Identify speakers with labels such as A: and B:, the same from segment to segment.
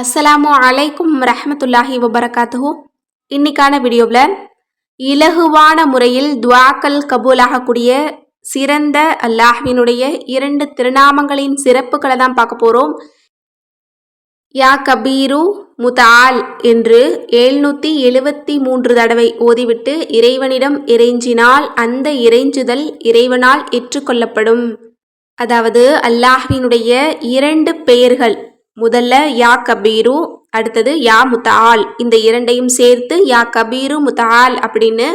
A: அஸ்ஸலாமு அலைக்கும் ரஹமத்துல்லாஹி வபரகாத்துஹு. இன்னைக்கான வீடியோவில் இலகுவான முறையில் துவாக்கல் கபூலாகக்கூடிய சிறந்த அல்லாஹ்வினுடைய இரண்டு திருநாமங்களின் சிறப்புகளை தான் பார்க்க போகிறோம் யா கபீரு முதால் என்று எழுநூற்றி எழுபத்தி மூன்று தடவை ஓதிவிட்டு இறைவனிடம் இறைஞ்சினால் அந்த இறைஞ்சுதல் இறைவனால் ஏற்றுக்கொள்ளப்படும். அதாவது அல்லாஹ்வினுடைய இரண்டு பெயர்கள் முதல்ல யா கபீரு அடுத்தது யா முத்தால் இந்த இரண்டையும் சேர்த்து யா கபீரு முத்தால் அப்படின்னு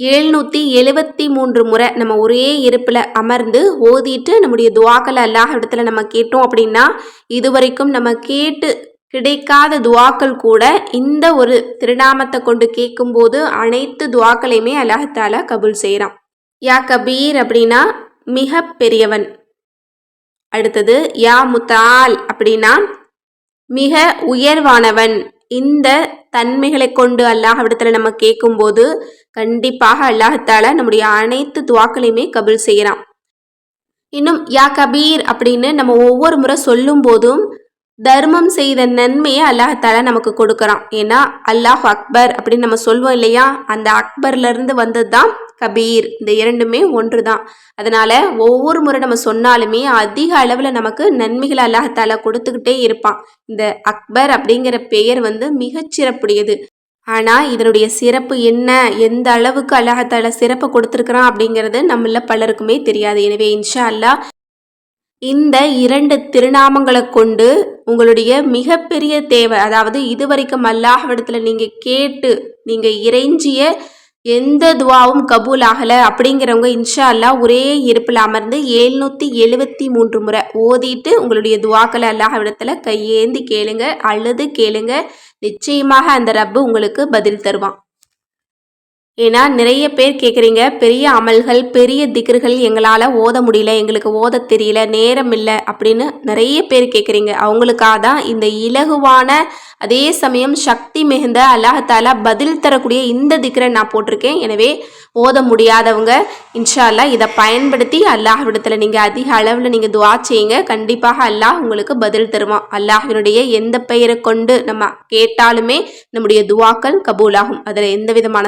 A: எழுநூற்றி எழுபத்தி மூன்று முறை நம்ம ஒரே இருப்பில் அமர்ந்து ஓதிட்டு நம்முடைய துவாக்களை அல்லாஹ் இடத்துல நம்ம கேட்டோம் அப்படின்னா இதுவரைக்கும் நம்ம கேட்டு கிடைக்காத துவாக்கள் கூட இந்த ஒரு திருநாமத்தை கொண்டு கேட்கும்போது அனைத்து துவாக்களையுமே அல்லாஹால கபூல் செய்கிறான் யா கபீர் அப்படின்னா மிக பெரியவன் அடுத்தது யா முத்தால் அப்படின்னா மிக உயர்வானவன். இந்த தன்மைகளை கொண்டு அல்லாஹ்விடத்தில் நம்ம கேட்கும்போது கண்டிப்பாக அல்லாஹத்தால நம்முடைய அனைத்து துவாக்களையுமே கபில் செய்கிறான் இன்னும் யா கபீர் அப்படின்னு நம்ம ஒவ்வொரு முறை சொல்லும் போதும் தர்மம் செய்த நன்மையை அல்லாஹால நமக்கு கொடுக்குறான். ஏன்னா அல்லாஹ் அக்பர் அப்படின்னு நம்ம சொல்வோம் இல்லையா? அந்த அக்பர்லேருந்து வந்தது தான் கபீர். இந்த இரண்டுமே ஒன்று தான் அதனால் ஒவ்வொரு முறை நம்ம சொன்னாலுமே அதிக அளவில் நமக்கு நன்மைகளை அல்லாஹால கொடுத்துக்கிட்டே இருப்பான். இந்த அக்பர் அப்படிங்கிற பெயர் வந்து மிகச்சிறப்புடையது. ஆனால் இதனுடைய சிறப்பு என்ன? எந்த அளவுக்கு அல்லாஹால சிறப்பு கொடுத்துருக்குறான் அப்படிங்கிறது நம்மள பலருக்குமே தெரியாது. எனவே இன்ஷா அல்லா இந்த இரண்டு திருநாமங்களை கொண்டு உங்களுடைய மிகப்பெரிய தேவை அதாவது இதுவரைக்கும் அல்லாஹ்விடத்தில் நீங்கள் கேட்டு நீங்கள் இறைஞ்சிய எந்த துவாவும் கபூல் ஆகலை அப்படிங்கிறவங்க இன்ஷா அல்லா ஒரே இருப்பில் அமர்ந்து எழுநூற்றி எழுபத்தி மூன்று முறை ஓதிட்டு உங்களுடைய துவாக்களை அல்லாஹ்விடத்தில் கையேந்தி கேளுங்க அல்லது கேளுங்க. நிச்சயமாக அந்த ரப்பு உங்களுக்கு பதில் தருவான். ஏன்னா நிறைய பேர் கேட்குறீங்க பெரிய அமல்கள் பெரிய திகர்கள் எங்களால் ஓத முடியல எங்களுக்கு ஓத தெரியல நேரம் இல்லை அப்படின்னு நிறைய பேர் கேட்குறீங்க அவங்களுக்காக தான் இந்த இலகுவான அதே சமயம் சக்தி மிகுந்த அல்லாஹாலா பதில் தரக்கூடிய இந்த திக்கரை நான் போட்டிருக்கேன். எனவே ஓத முடியாதவங்க இன்ஷால்லா இதை பயன்படுத்தி அல்லாஹ்விடத்தில் நீங்கள் அதிக அளவில் நீங்கள் துவா செய்யுங்க. கண்டிப்பாக அல்லாஹ் உங்களுக்கு பதில் தருவான் அல்லாஹினுடைய எந்த பெயரை கொண்டு நம்ம கேட்டாலுமே நம்முடைய துவாக்கள் கபூலாகும். அதில் எந்த விதமான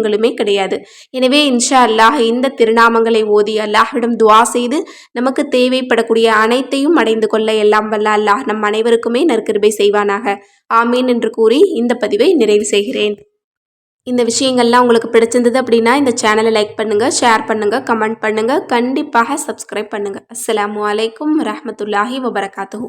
A: விஷயங்களுமே கிடையாது. எனவே இன்ஷா அல்லாஹ் இந்த திருநாமங்களை ஓதி அல்லாஹ்விடம் துவா செய்து நமக்கு தேவைப்படக்கூடிய அனைத்தையும் அடைந்து கொள்ள எல்லாம் வல்ல அல்லாஹ் நம் அனைவருக்குமே நற்கிருபை செய்வானாக. ஆமீன் என்று கூறி இந்த பதிவை நிறைவு செய்கிறேன். இந்த விஷயங்கள்லாம் உங்களுக்கு பிடிச்சிருந்தது அப்படின்னா இந்த சேனலை லைக் பண்ணுங்கள் ஷேர் பண்ணுங்கள் கமெண்ட் பண்ணுங்கள் கண்டிப்பாக சப்ஸ்கிரைப் பண்ணுங்கள் அஸ்லாம் வலைக்கம் வரமத்துல்லாஹி வபரகாத்து